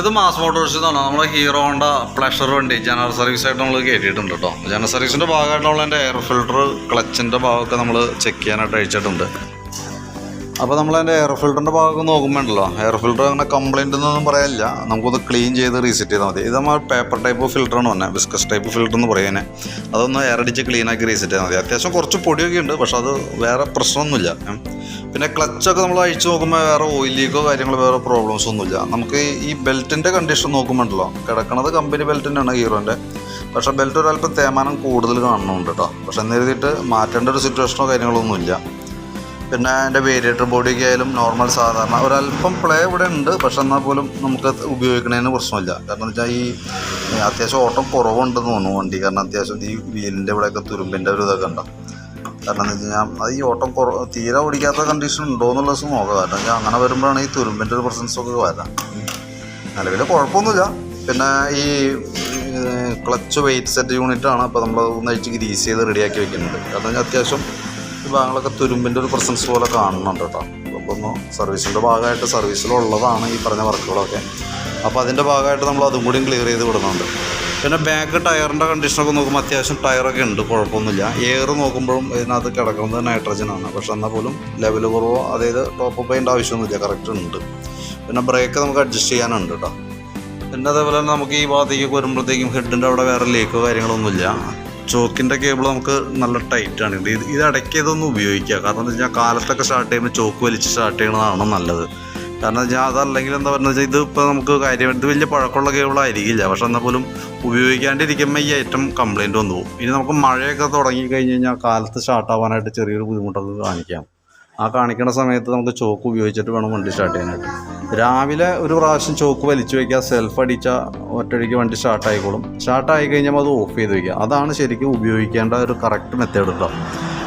ഇത് mass Motors എന്നാണ് നമ്മുടെ ഹീറോ ഹോണ്ട പ്ലഷർ വണ്ടി. ജനറൽ സർവീസ് ആയിട്ട് നമ്മൾ കയറ്റിയിട്ടുണ്ട് കേട്ടോ ജനറൽ സർവീസിന്റെ ഭാഗമായിട്ട് നമ്മൾ എന്റെ എയർ ഫിൽട്ടർ ക്ലച്ചിന്റെ ഭാഗമൊക്കെ നമ്മൾ ചെക്ക് ചെയ്യാനായിട്ട് അയച്ചിട്ടുണ്ട്. അപ്പോൾ നമ്മൾ അതിന്റെ എയർ ഫിൽറ്ററിന്റെ ഭാഗമൊക്കെ നോക്കുമ്പോണ്ടല്ലോ. എയർ ഫിൽറ്റർ അങ്ങനെ കംപ്ലൈന്റ് എന്നൊന്നും പറയാനില്ല നമുക്കൊന്ന് ക്ലീൻ ചെയ്ത് റീസെറ്റ് ചെയ്താൽ മതി. ഇത് നമ്മൾ പേപ്പർ ടൈപ്പ് ഫിൽറ്ററാണ് പറഞ്ഞത് ബിസ്കസ് ടൈപ്പ് ഫിൽറ്റർ എന്ന് പറയുന്നത് അതൊന്ന് എയർ അടിച്ച് ക്ലീൻ ആക്കി റീസെറ്റ് ചെയ്താൽ മതി. അത്യാവശ്യം കുറച്ച് പൊടിയൊക്കെ ഉണ്ട്. പക്ഷേ അത് വേറെ പ്രശ്നമൊന്നുമില്ല. പിന്നെ ക്ലച്ചൊക്കെ നമ്മൾ അഴിച്ച് നോക്കുമ്പോൾ വേറെ ഓയിൽ ലീക്കോ കാര്യങ്ങളോ വേറെ പ്രോബ്ലംസ് ഒന്നുമില്ല. നമുക്ക് ഈ ബെൽറ്റിന്റെ കണ്ടീഷൻ നോക്കുമ്പോണ്ടല്ലോ. കിടക്കണത് കമ്പനി ബെൽറ്റിന്റെയാണ് ഹീറോന്റെ പക്ഷേ ബെൽറ്റ് ഒരല്പം തേമാനം കൂടുതൽ കാണുന്നുണ്ട് കേട്ടോ പക്ഷെ എന്ന് എഴുതിയിട്ട് മാറ്റേണ്ട ഒരു സിറ്റുവേഷനോ കാര്യങ്ങളോ ഒന്നുമില്ല. പിന്നെ അതിന്റെ വേരിയേറ്റർ ബോഡിയൊക്കെ ആയാലും നോർമൽ സാധാരണ. ഒരല്പം പ്ലേ ഇവിടെ ഉണ്ട്. പക്ഷെ എന്നാൽ പോലും നമുക്ക് ഉപയോഗിക്കുന്നതിന് പ്രശ്നമില്ല. കാരണം എന്ന് വെച്ചാൽ ഈ അത്യാവശ്യം ഓട്ടം കുറവുണ്ടെന്ന് തോന്നുന്നു വണ്ടി. കാരണം അത്യാവശ്യം ഈ വീലിന്റെ ഇവിടെയൊക്കെ തുരുമ്പിന്റെ ഒരു ഇതൊക്കെ ഉണ്ടോ? കാരണം എന്ന് വെച്ച് കഴിഞ്ഞാൽ ഈ ഓട്ടം കുറ തീരെ ഓടിക്കാത്ത കണ്ടീഷൻ ഉണ്ടോ എന്നുള്ള ദിവസം നോക്കുക കാരണം വെച്ചാൽ അങ്ങനെ വരുമ്പോഴാണ് ഈ തുരുമ്പിന്റെ ഒരു പ്രസൻസൊക്കെ വരാം. നിലവിൽ കുഴപ്പമൊന്നുമില്ല. പിന്നെ ഈ ക്ലച്ച് വെയിറ്റ് സെറ്റ് യൂണിറ്റ് ആണ്. അപ്പോൾ നമ്മൾ ഒന്ന് അഴിച്ച് ഗ്രീസ് ചെയ്ത് റെഡിയാക്കി വെക്കുന്നുണ്ട് കാരണം അത്യാവശ്യം ഈ ഭാഗങ്ങളൊക്കെ തുരുമ്പിന്റെ ഒരു പ്രസൻസ് പോലെ കാണുന്നുണ്ട് കേട്ടോ. അപ്പോൾ ഒന്ന് സർവീസിന്റെ ഭാഗമായിട്ട് സർവീസിലുള്ളതാണ് ഈ പറഞ്ഞ വർക്കുകളൊക്കെ. അപ്പോൾ അതിന്റെ ഭാഗമായിട്ട് നമ്മൾ അതും കൂടിയും ക്ലിയർ ചെയ്ത് വിടുന്നുണ്ട്. പിന്നെ ബാക്ക് ടയറിന്റെ കണ്ടീഷനൊക്കെ നോക്കുമ്പോൾ അത്യാവശ്യം ടയറൊക്കെ ഉണ്ട് കുഴപ്പമൊന്നുമില്ല. എയർ നോക്കുമ്പോഴും ഇതിനകത്ത് കിടക്കുന്നത് നൈട്രജനാണ് പക്ഷെ എന്നാൽ പോലും ലെവൽ കുറവോ അതായത് ടോപ്പ് പെയിന്റ് ആവശ്യമൊന്നുമില്ല. കറക്റ്റ് ഉണ്ട്. പിന്നെ ബ്രേക്ക് നമുക്ക് അഡ്ജസ്റ്റ് ചെയ്യാനുണ്ട് കേട്ടോ. പിന്നെ അതേപോലെ തന്നെ നമുക്ക് ഈ ഭാഗത്തേക്ക് വരുമ്പോഴത്തേക്കും ഹെഡിന്റെ അവിടെ വേറെ ലീക്കോ കാര്യങ്ങളൊന്നുമില്ല. ചോക്കിന്റെ കേബിൾ നമുക്ക് നല്ല ടൈറ്റ് ആണ്. ഇത് ഇത് ഇടയ്ക്ക് ഇതൊന്നും ഉപയോഗിക്കുക. കാരണം എന്താ വെച്ചാൽ കാലത്തൊക്കെ സ്റ്റാർട്ട് ചെയ്യുമ്പോൾ ചോക്ക് വലിച്ച് സ്റ്റാർട്ട് ചെയ്യണതാണ് നല്ലത്. കാരണം വെച്ചാൽ അതല്ലെങ്കിൽ എന്താ പറയുക വെച്ചാൽ ഇത് ഇപ്പോൾ നമുക്ക് കാര്യം ഇത് വലിയ പഴക്കമുള്ള കേബിൾ ആയിരിക്കില്ല. പക്ഷെ എന്നാൽ പോലും ഉപയോഗിക്കാണ്ടിരിക്കുമ്പോൾ ഈ ഐറ്റം കംപ്ലയിന്റ് വന്നു പോകും. ഇനി നമുക്ക് മഴയൊക്കെ തുടങ്ങി കഴിഞ്ഞ് കഴിഞ്ഞാൽ കാലത്ത് സ്റ്റാർട്ട് ആവാനായിട്ട് ചെറിയൊരു ബുദ്ധിമുട്ടൊക്കെ കാണിക്കാം. ആ കാണിക്കുന്ന സമയത്ത് നമുക്ക് ചോക്ക് ഉപയോഗിച്ചിട്ട് വേണം വണ്ടി സ്റ്റാർട്ട് ചെയ്യാനായിട്ട്. രാവിലെ ഒരു പ്രാവശ്യം ചോക്ക് വലിച്ചു വയ്ക്കുക സെൽഫ് അടിച്ച ഒറ്റയടിക്ക് വണ്ടി സ്റ്റാർട്ടായിക്കോളും സ്റ്റാർട്ടായി കഴിഞ്ഞാൽ അത് ഓഫ് ചെയ്ത് വയ്ക്കുക അതാണ് ശരിക്കും ഉപയോഗിക്കേണ്ട ഒരു കറക്റ്റ് മെത്തേഡ് കേട്ടോ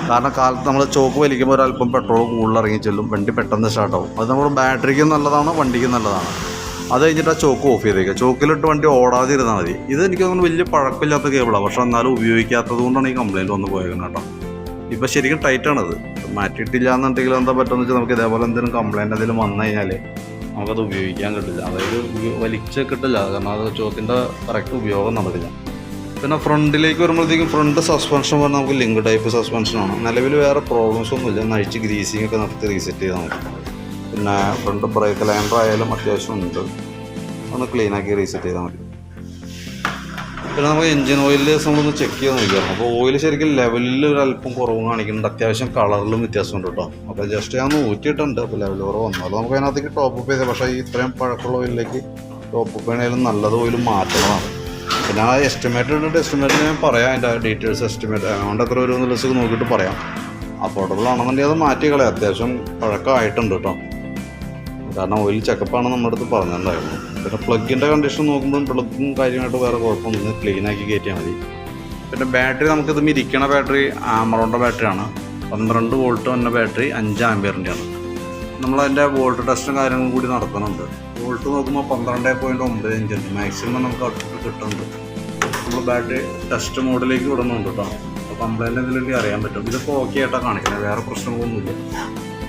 കാരണം കാലത്ത് നമ്മൾ ചോക്ക് വലിക്കുമ്പോൾ ഒരല്പം പെട്രോൾ കൂടുതൽ ഇറങ്ങി ചെല്ലും. വണ്ടി പെട്ടെന്ന് സ്റ്റാർട്ടാവും അത് നമ്മുടെ ബാറ്ററിക്കും നല്ലതാണ് വണ്ടിക്കും നല്ലതാണ്. അത് കഴിഞ്ഞിട്ട് ആ ചോക്ക് ഓഫ് ചെയ്തേക്കുക ചോക്കിലിട്ട് വണ്ടി ഓടാതിരുന്നാൽ മതി. ഇത് എനിക്ക് തോന്നുന്നു വലിയ പഴക്കമില്ലാത്ത കേബിളാണ് പക്ഷെ എന്നാലും ഉപയോഗിക്കാത്തത് കൊണ്ടാണ് ഈ കംപ്ലയിന്റ് വന്ന് പോയേക്കുന്നത് കേട്ടോ. ഇപ്പം ശരിക്കും ടൈറ്റാണത് മാറ്റിയിട്ടില്ല എന്നുണ്ടെങ്കിൽ എന്താ പറ്റുമെന്ന് വെച്ചാൽ നമുക്ക് ഇതേപോലെ എന്തെങ്കിലും കംപ്ലൈന്റ് എന്തെങ്കിലും വന്നു കഴിഞ്ഞാൽ നമുക്കത് ഉപയോഗിക്കാൻ കിട്ടില്ല. അതായത് വലിച്ച കിട്ടില്ല. കാരണം അത് ചോക്കിന്റെ കറക്റ്റ് ഉപയോഗം നടക്കില്ല. പിന്നെ ഫ്രണ്ടിലേക്ക് വരുമ്പോഴത്തേക്കും ഫ്രണ്ട് സസ്പെൻഷൻ പറഞ്ഞാൽ നമുക്ക് ലിങ്ക് ടൈപ്പ് സസ്പെൻഷനാണ് നിലവിൽ വേറെ പ്രോബ്ലംസ് ഒന്നുമില്ല. നഴിച്ച് ഗ്രീസിങ് ഒക്കെ നടത്തി റീസെറ്റ് ചെയ്താൽ മതി. പിന്നെ ഫ്രണ്ട് ബ്രേക്ക് ലാൻഡർ ആയാലും അത്യാവശ്യം ഉണ്ട്. ഒന്ന് ക്ലീനാക്കി റീസെറ്റ് ചെയ്താൽ മതി. പിന്നെ നമുക്ക് എൻജിൻ ഓയിൽ നമ്മളൊന്ന് ചെക്ക് ചെയ്ത് നോക്കിയാൽ അപ്പോൾ ഓയിൽ ശരിക്കും ലെവലിൽ അല്പം കുറവ് കാണിക്കുന്നുണ്ട്. അത്യാവശ്യം കളറിലും വ്യത്യാസമുണ്ട് കേട്ടോ അപ്പോൾ ജസ്റ്റ് ഞാൻ നോക്കിയിട്ടുണ്ട്. അപ്പോൾ ലെവൽ കുറവ് വന്നാലും നമുക്ക് അതിനകത്തേക്ക് ടോപ്പ് അപ്പ് ചെയ്തത് പക്ഷേ ഇത്രയും പഴക്കമുള്ള ഓയിലിലേക്ക് ടോപ്പ് അപ്പ് ചെയ്യണേലും നല്ലത് ഓയിൽ മാറ്റണമാണ് പിന്നെ ആ എസ്റ്റിമേറ്റ് ഉണ്ട് എസ്റ്റിമേറ്റ് ഞാൻ പറയാം. അതിന്റെ ഡീറ്റെയിൽസ് എസ്റ്റിമേറ്റ് അതുകൊണ്ട് എത്ര വരും ദിവസം നോക്കിയിട്ട് പറയാം. അഫോർഡബിൾ ആണെന്നുണ്ടെങ്കിൽ അത് മാറ്റി കളയാം. അത്യാവശ്യം പഴക്കമായിട്ടുണ്ട് കേട്ടോ കാരണം ഓയിൽ ചെക്കപ്പാണ് നമ്മുടെ അടുത്ത് പറഞ്ഞിട്ടുണ്ടായിരുന്നു പിന്നെ പ്ലഗിന്റെ കണ്ടീഷൻ നോക്കുമ്പോഴും പ്ലഗും കാര്യമായിട്ട് വേറെ കുഴപ്പമൊന്നും ക്ലീൻ ആക്കി കയറ്റിയാൽ മതി. പിന്നെ ബാറ്ററി നമുക്കിത് ഇരിക്കണ ബാറ്ററി ആമറോണ്ട ബാറ്ററിയാണ് പന്ത്രണ്ട് വോൾട്ട് വന്ന ബാറ്ററി അഞ്ച് ആംബിയറിന്റെയാണ് നമ്മളതിന്റെ വോൾട്ട് ടെസ്റ്റും കാര്യങ്ങളും കൂടി നടത്തുന്നുണ്ട് വോൾട്ട് നോക്കുമ്പോൾ പന്ത്രണ്ട് പോയിന്റ് ഒമ്പത് ഇഞ്ചുണ്ട് മാക്സിമം നമുക്ക് ഔട്ട്പുട്ട് കിട്ടുന്നുണ്ട്. നമ്മൾ ബാറ്ററി ടെസ്റ്റ് മോഡിലേക്ക് വിടുന്നുണ്ട് കേട്ടോ അപ്പോൾ കംപ്ലൈന്റ് എന്തെങ്കിലും അറിയാൻ പറ്റും. ഇതിപ്പോൾ ഓക്കെ ആയിട്ടാണ് കാണിക്കുന്നത് വേറെ പ്രശ്നങ്ങളൊന്നുമില്ല.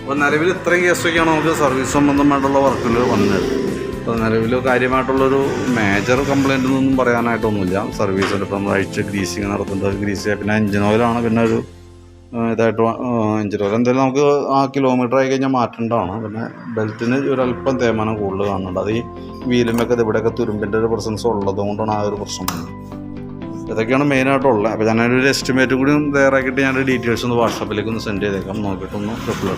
അപ്പോൾ നിലവിൽ ഇത്രയും കേസൊക്കെയാണ് നമുക്ക് സർവീസ് സംബന്ധമായിട്ടുള്ള വർക്കിൽ വന്നത്. അപ്പോൾ നിലവിൽ കാര്യമായിട്ടുള്ളൊരു മേജർ കംപ്ലൈന്റ് ഒന്നും പറയാനായിട്ടൊന്നുമില്ല. സർവീസിൽ ഇപ്പം നമ്മൾ അഴിച്ച് ഗ്രീസിങ് നടത്തുന്നത് ഗ്രീസ് പിന്നെ എഞ്ചിൻ ഓയിലാണ് പിന്നെ ഒരു ഇതായിട്ട് എഞ്ചിൻ ഓയിൽ എന്തായാലും നമുക്ക് ആ കിലോമീറ്റർ ആയി കഴിഞ്ഞാൽ മാറ്റേണ്ടതാണ്. പിന്നെ ബെൽറ്റിന് ഒരല്പം തേമാനം കൂടുതൽ കാണുന്നുണ്ട്. അത് ഈ വീലുമൊക്കെ ഇവിടെയൊക്കെ തുരുമ്പിന്റെ ഒരു പ്രസൻസ് ഉള്ളത് കൊണ്ടാണ് ആ ഒരു പ്രശ്നം ഇതൊക്കെയാണ് മെയിനായിട്ടുള്ളത് അപ്പോൾ ഞാനൊരു എസ്റ്റിമേറ്റ് കൂടി തയ്യാറാക്കിയിട്ട് ഞാൻ ഡീറ്റെയിൽസ് ഒന്ന് വാട്സാപ്പിലേക്ക് ഒന്ന് സെൻഡ് ചെയ്തേക്കാം. നോക്കിയിട്ടൊന്ന് റിപ്ലൈ